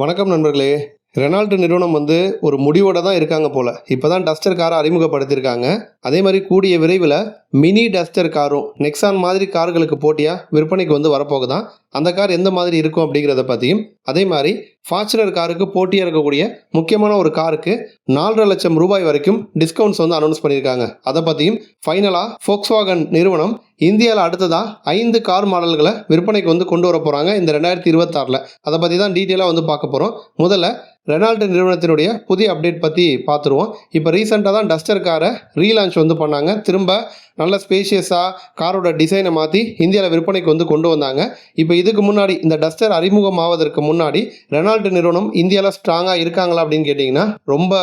வணக்கம் நண்பர்களே. ரெனால்ட் நிறுவனம் வந்து ஒரு முடிவோட தான் இருக்காங்க போல். இப்போ தான் டஸ்டர் காரை அறிமுகப்படுத்தியிருக்காங்க. அதே மாதிரி கூடிய விரைவில் மினி டஸ்டர் காரும் நெக்ஸான் மாதிரி கார்களுக்கு போட்டியாக விற்பனைக்கு வந்து வரப்போகுதான். அந்த கார் எந்த மாதிரி இருக்கும் அப்படிங்கிறத பற்றியும் அதே மாதிரி ஃபார்ச்சுனர் காருக்கு போட்டியாக இருக்கக்கூடிய முக்கியமான ஒரு காருக்கு நாலரை லட்சம் ரூபாய் வரைக்கும் டிஸ்கவுண்ட்ஸ் வந்து அனௌன்ஸ் பண்ணியிருக்காங்க. அதை பற்றியும் ஃபைனலாக ஃபோக்ஸ்வாகன் நிறுவனம் இந்தியாவில் அடுத்ததாக ஐந்து கார் மாடல்களை விற்பனைக்கு வந்து கொண்டு வர போகிறாங்க இந்த ரெண்டாயிரத்தி இருபத்தாறில். அதை பற்றி தான் டீட்டெயிலாக வந்து பார்க்க போகிறோம் முதல்ல ரெனால்ட் நிறுவனத்தினுடைய புதிய அப்டேட் பற்றி பார்த்துருவோம். இப்போ ரீசெண்டாக தான் டஸ்டர் காரை ரீலான்ச் வந்து பண்ணாங்க. திரும்ப நல்ல ஸ்பேஷியஸாக காரோட டிசைனை மாற்றி இந்தியாவில் விற்பனைக்கு வந்து கொண்டு வந்தாங்க. இப்போ இதுக்கு முன்னாடி இந்த டஸ்டர் அறிமுகமாவதற்கு முன்னாடி ரெனால்ட் நிறுவனம் இந்தியாவில் ஸ்ட்ராங்காக இருக்காங்களா அப்படின்னு கேட்டிங்கன்னா ரொம்ப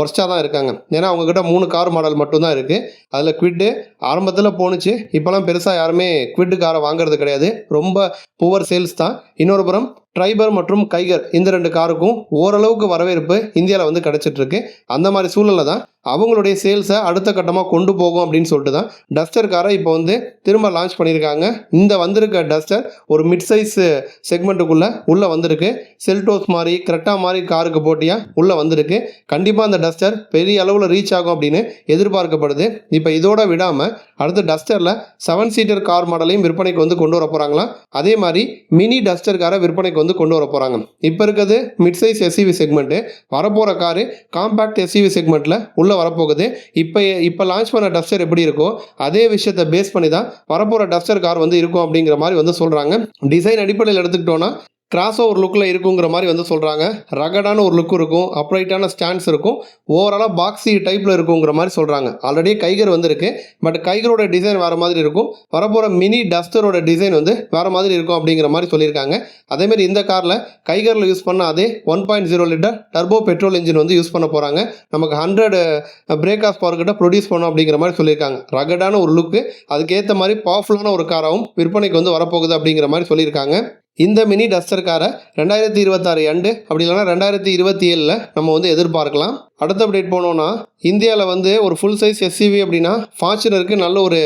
ஒர்ஸ்டாக தான் இருக்காங்க. ஏன்னா அவங்கக்கிட்ட மூணு கார் மாடல் மட்டும்தான் இருக்குது அதில் குவிட்டு ஆரம்பத்தில் போணுச்சு. இப்போலாம் பெருசாக யாருமே குவிட்டு காரை வாங்குறது கிடையாது. ரொம்ப புவர் சேல்ஸ் தான். இன்னொரு புறம் ட்ரைபர் மற்றும் கைகர் இந்த ரெண்டு காருக்கும் ஓரளவுக்கு வரவேற்பு இந்தியாவில் வந்து கிடச்சிட்டு இருக்கு அந்த மாதிரி சூழலில் தான் அவங்களுடைய சேல்ஸை அடுத்த கட்டமாக கொண்டு போகும் அப்படின்னு சொல்லிட்டு தான் டஸ்டர் காரை இப்போ வந்து திரும்ப லான்ச் பண்ணியிருக்காங்க. இந்த வந்திருக்க டஸ்டர் ஒரு மிட் சைஸ் செக்மெண்ட்டுக்குள்ளே உள்ளே வந்திருக்கு. செல்டோஸ் மாதிரி கிரெட்டா மாதிரி காருக்கு போட்டியாக உள்ளே வந்திருக்கு. கண்டிப்பாக அந்த டஸ்டர் பெரிய அளவில் ரீச் ஆகும் அப்படின்னு எதிர்பார்க்கப்படுது. இப்போ இதோட விடாமல் அடுத்து டஸ்டரில் செவன் சீட்டர் கார் மாடலையும் விற்பனைக்கு வந்து கொண்டு வர போகிறாங்களாம் அதே மாதிரி மினி டஸ்டர் காரை விற்பனைக்கு வந்து கொண்டு வர போகிறாங்க இப்போ இருக்கிறது மிட் சைஸ் எஸ்இவி செக்மெண்ட்டு வரப்போகிற காரு காம்பேக்ட் எஸ்இவி செக்மெண்ட்டில் உள்ளே வரப்போகுது. இப்போ இப்போ லான்ச் பண்ண டஸ்டர் எப்படி இருக்கோ அதே விஷயத்தை பேஸ் பண்ணி தான் வரப்போகிற டஸ்டர் கார் வந்து இருக்கும் அப்படிங்கிற மாதிரி வந்து சொல்கிறாங்க டிசைன் அடிப்படையில் எடுத்துக்கிட்டோன்னா கிராஸ் ஓவர் லுக்கில் இருக்குங்கிற மாதிரி வந்து சொல்கிறாங்க ரகடான ஒரு லுக் இருக்கும். அப்ரைட்டான ஸ்டாண்ட்ஸ் இருக்கும். ஓவராலாக பாக்ஸி டைப்பில் இருக்குங்கிற மாதிரி சொல்கிறாங்க ஆல்ரெடி கைகர் வந்துருக்கு. பட் கைகரோட டிசைன் வேறு மாதிரி இருக்கும். வரப்போகிற மினி டஸ்டரோட டிசைன் வந்து வேறு மாதிரி இருக்கும் அப்படிங்கிற மாதிரி சொல்லியிருக்காங்க. அதேமாரி இந்த காரில் கைகரில் யூஸ் பண்ண அதே one point zero litre turbo petrol engine வந்து யூஸ் பண்ண போகிறாங்க நமக்கு ஹண்ட்ரட் பிரேக் ஆஃப் பவர் கிட்ட ப்ரொடியூஸ் பண்ணும் அப்படிங்கிற மாதிரி சொல்லியிருக்காங்க. ரகடான ஒரு லுக்கு அதுக்கேற்ற மாதிரி பவர்ஃபுல்லான ஒரு காராகவும் விற்பனைக்கு வந்து வரப்போகுது அப்படிங்கிற மாதிரி சொல்லியிருக்காங்க. இந்த மினி டஸ்டர் காரை ரெண்டாயிரத்தி இருபத்தாறு எண்டு அப்படி இல்லைனா ரெண்டாயிரத்தி இருபத்தி ஏழில் நம்ம வந்து எதிர்பார்க்கலாம். அடுத்த அப்டேட் போனோம்னா இந்தியாவில் வந்து ஒரு ஃபுல் சைஸ் எஸ்சிவி அப்படின்னா ஃபார்ச்சுனருக்கு நல்ல ஒரு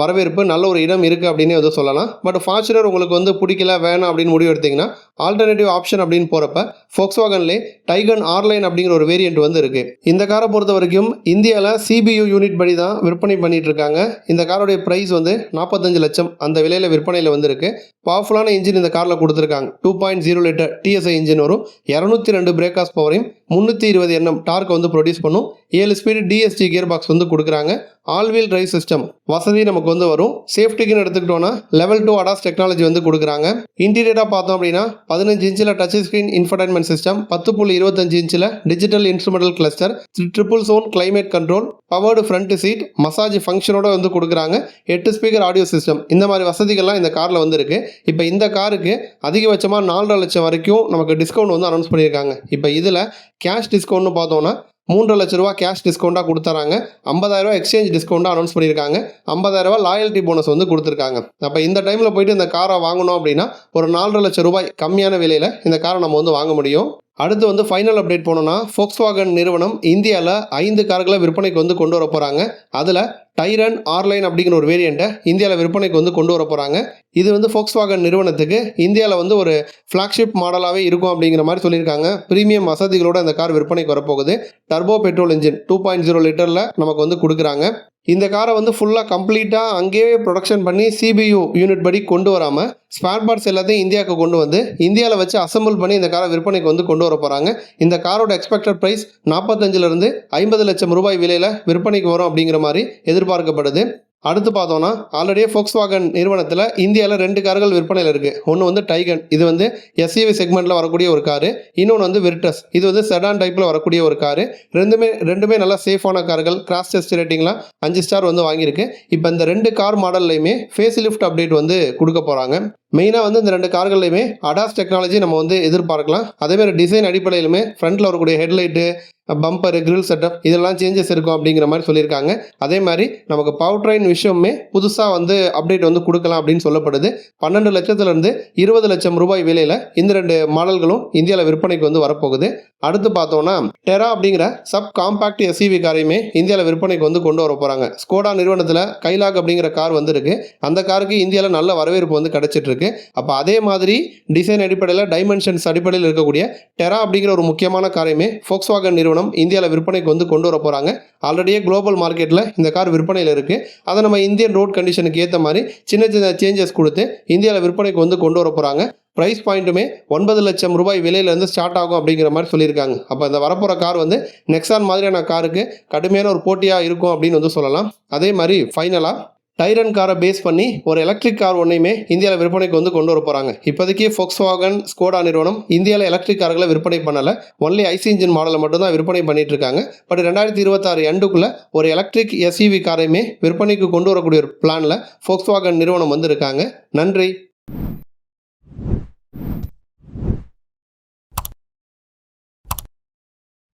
வரவேற்பு நல்ல ஒரு இடம் இருக்குது அப்படின்னே வந்து சொல்லலாம். பட் ஃபார்ச்சுனர் உங்களுக்கு வந்து பிடிக்கல வேணாம் அப்படின்னு முடிவு எடுத்திங்கன்னா ஆல்டர்னேட்டிவ் ஆப்ஷன் அப்படின்னு போகிறப்ப ஃபோக்ஸ்வாகன்லே டைகன் ஆர்லைன் அப்படிங்கிற ஒரு வேரியண்ட் வந்து இருக்குது இந்த காரை பொறுத்த வரைக்கும் இந்தியாவில் சிபியு யூனிட் படி தான் விற்பனை பண்ணிட்டு இருக்காங்க இந்த காரோடைய ப்ரைஸ் வந்து நாற்பத்தஞ்சு லட்சம். அந்த விலையில் விற்பனையில் வந்துருக்கு. பவர்ஃபுல்லான இன்ஜின் இந்த காரில் கொடுத்துருக்காங்க. Two point zero litre TSI engine வரும். இரநூத்தி ரெண்டு பிரேக்காஸ் பவரையும் முந்நூற்றி இருபது எண்ணம் டார்க் வந்து ப்ரொடியூஸ் பண்ணும். ஏழு ஸ்பீடு டிஎஸ்டி கியர் பாக்ஸ் வந்து கொடுக்குறாங்க. ஆல்வீல் டிரைவ் சிஸ்டம் வசதி நமக்கு வந்து வரும். சேஃப்டிக்குன்னு எடுத்துக்கிட்டோம்னா லெவல் டூ அடாஸ் டெக்னாலஜி வந்து கொடுக்குறாங்க. இன்டீரியராக பார்த்தோம் அப்படின்னா பதினஞ்சு இன்ச்சில் டச் ஸ்க்ரீன் இன்ஃபர்டைன்மெண்ட் சிஸ்டம் பத்து புள்ளி இருபத்தஞ்சு இன்ச்சில் digital instrumental cluster triple zone climate control powered front seat massage ஃபங்க்ஷனோட வந்து கொடுக்குறாங்க. எட்டு ஸ்பீக்கர் ஆடியோ சிஸ்டம் இந்த மாதிரி வசதிகள்லாம் இந்த காரில் வந்துருக்கு இப்போ இந்த காருக்கு அதிகபட்சமாக நாலரை லட்சம் வரைக்கும் நமக்கு டிஸ்கவுண்ட் வந்து அனௌன்ஸ் பண்ணியிருக்காங்க. இப்போ இதில் கேஷ் டிஸ்கவுண்ட்னு பார்த்தோன்னா மூன்றரை லட்ச ரூபா கேஷ் டிஸ்கவுண்ட்டாக கொடுத்துறாங்க. ஐம்பதாயிரரூவா எக்ஸ்சேஞ்ச் டிஸ்கவுண்ட்டாக அனௌன்ஸ் பண்ணியிருக்காங்க. ஐம்பதாயிரரூவா லாயல்ட்டி போனஸ் வந்து கொடுத்துருக்காங்க. அப்போ இந்த டைமில் போயிட்டு இந்த காரை வாங்கணும் அப்படின்னா ஒரு நாலரை லட்சம் ரூபாய் கம்மியான விலையில் இந்த காரை நம்ம வந்து வாங்க முடியும். அடுத்து வந்து ஃபைனல் அப்டேட் போனோம்னா ஃபோக்ஸ்வாகன் நிறுவனம் இந்தியாவில் ஐந்து கார்களை விற்பனைக்கு வந்து கொண்டு வர போகிறாங்க அதில் டைரன் ஆர்லைன் அப்படிங்கிற ஒரு வேரியண்ட்டை இந்தியாவில் விற்பனைக்கு வந்து கொண்டு வர போகிறாங்க இது வந்து ஃபோக்ஸ்வாகன் நிறுவனத்துக்கு இந்தியாவில் வந்து ஒரு ஃப்ளாக்ஷிப் மாடலாகவே இருக்கும் அப்படிங்கிற மாதிரி சொல்லியிருக்காங்க. ப்ரீமியம் வசதிகளோட அந்த கார் விற்பனைக்கு வரப்போகுது. Turbo petrol engine two point zero லிட்டரில் நமக்கு வந்து கொடுக்குறாங்க. இந்த காரை வந்து ஃபுல்லாக கம்ப்ளீட்டாக அங்கேயே ப்ரொடக்ஷன் பண்ணி சிபியு யூனிட் படி கொண்டு வராமல் ஸ்பேர் பார்ட்ஸ் எல்லாத்தையும் இந்தியாவுக்கு கொண்டு வந்து இந்தியாவில் வச்சு அசம்பிள் பண்ணி இந்த காரை விற்பனைக்கு வந்து கொண்டு வர போகிறாங்க இந்த காரோட எக்ஸ்பெக்டட் ப்ரைஸ் நாற்பத்தஞ்சிலிருந்து ஐம்பது லட்சம் ரூபாய் விலையில் விற்பனைக்கு வரும் அப்படிங்கிற மாதிரி எதிர்பார்க்கப்படுது. அடுத்து பார்த்தோன்னா ஆல்ரெடியே ஃபோக்ஸ்வாகன் நிறுவனத்தில் இந்தியாவில் ரெண்டு கார்கள் விற்பனையில் இருக்குது ஒன்று வந்து டைகன் இது வந்து எஸ்இவி செக்மெண்ட்டில் வரக்கூடிய ஒரு காரு இன்னொன்று வந்து விர்டஸ் இது வந்து செடான் டைப்பில் வரக்கூடிய ஒரு காரு ரெண்டுமே ரெண்டுமே நல்லா சேஃபான கார்கள் கிராஸ் டெஸ்ட் ரேட்டிங்லாம் அஞ்சு ஸ்டார் வந்து வாங்கியிருக்கு. இப்போ இந்த ரெண்டு கார் மாடல்லையுமே ஃபேஸ் லிஃப்ட் அப்டேட் வந்து கொடுக்க போகிறாங்க மெயினாக வந்து இந்த ரெண்டு கார்கள்லையுமே அடாஸ் டெக்னாலஜி நம்ம வந்து எதிர்பார்க்கலாம். அதேமாதிரி டிசைன் அடிப்படையிலுமே ஃப்ரண்ட்டில் வரக்கூடிய ஹெட்லைட்டு பம்பரு கிரில் செட்டப் இதெல்லாம் சேஞ்சஸ் இருக்கும் அப்படிங்கிற மாதிரி சொல்லியிருக்காங்க. அதே மாதிரி நமக்கு பவர் ட்ரெயின் விஷயமே புதுசாக வந்து அப்டேட் வந்து கொடுக்கலாம் அப்படின்னு சொல்லப்படுது. பன்னெண்டு லட்சத்துலேருந்து இருபது லட்சம் ரூபாய் விலையில் இந்த ரெண்டு மாடல்களும் இந்தியாவில் விற்பனைக்கு வந்து வரப்போகுது. அடுத்து பார்த்தோம்னா டெரா அப்படிங்கிற சப் காம்பாக்ட் எஸ்இவி காரையுமே இந்தியாவில் விற்பனைக்கு வந்து கொண்டு வர போகிறாங்க ஸ்கோடா நிறுவனத்தில் கைலாக் அப்படிங்கிற கார் வந்திருக்கு. அந்த காருக்கு இந்தியாவில் நல்ல வரவேற்பு வந்து கிடைச்சிட்டு இருக்கு அப்போ அதே மாதிரி டிசைன் அடிப்படையில் டைமென்ஷன்ஸ் அடிப்படையில் இருக்கக்கூடிய டெரா அப்படிங்கிற ஒரு முக்கியமான காரையுமே ஃபோக்ஸ்வாகன் நிறுவனம் இந்தியாவில் விற்பனைக்கு வந்து கொண்டு வர போகிறாங்க ஆல்ரெடியே குளோபல் மார்க்கெட்டில் இந்த கார் விற்பனையில் இருக்குது அதை நம்ம இந்தியன் ரோட் கண்டிஷனுக்கு ஏற்ற மாதிரி சின்ன சின்ன சேஞ்சஸ் கொடுத்து இந்தியாவில் விற்பனைக்கு வந்து கொண்டு வர போகிறாங்க ப்ரைஸ் பாயிண்ட்டுமே ஒன்பது லட்சம் ரூபாய் விலையிலேருந்து ஸ்டார்ட் ஆகும் அப்படிங்கிற மாதிரி சொல்லியிருக்காங்க. அப்போ இந்த வரப்போகிற கார் வந்து நெக்ஸான் மாதிரியான காருக்கு கடுமையான ஒரு போட்டியாக இருக்கும் அப்படின்னு வந்து சொல்லலாம். அதே மாதிரி ஃபைனலாக டைரன் காரை பேஸ் பண்ணி ஒரு எலக்ட்ரிக் கார் ஒன்றையுமே இந்தியாவில் விற்பனைக்கு வந்து கொண்டு வர போகிறாங்க இப்போதைக்கு ஃபோக்ஸ்வாகன் ஸ்கோடா நிறுவனம் இந்தியாவில் எலக்ட்ரிக் கார்களை விற்பனை பண்ணலை. ஒன்லி ஐசி இன்ஜின் மாடலை மட்டும்தான் விற்பனை பண்ணிட்டு இருக்காங்க. பட் ரெண்டாயிரத்தி இருபத்தாறு எண்டுக்குள்ளே ஒரு எலக்ட்ரிக் எஸ்இவி காரையுமே விற்பனைக்கு கொண்டு வரக்கூடிய ஒரு பிளானில் ஃபோக்ஸ்வாகன் நிறுவனம் வந்திருக்காங்க. நன்றி.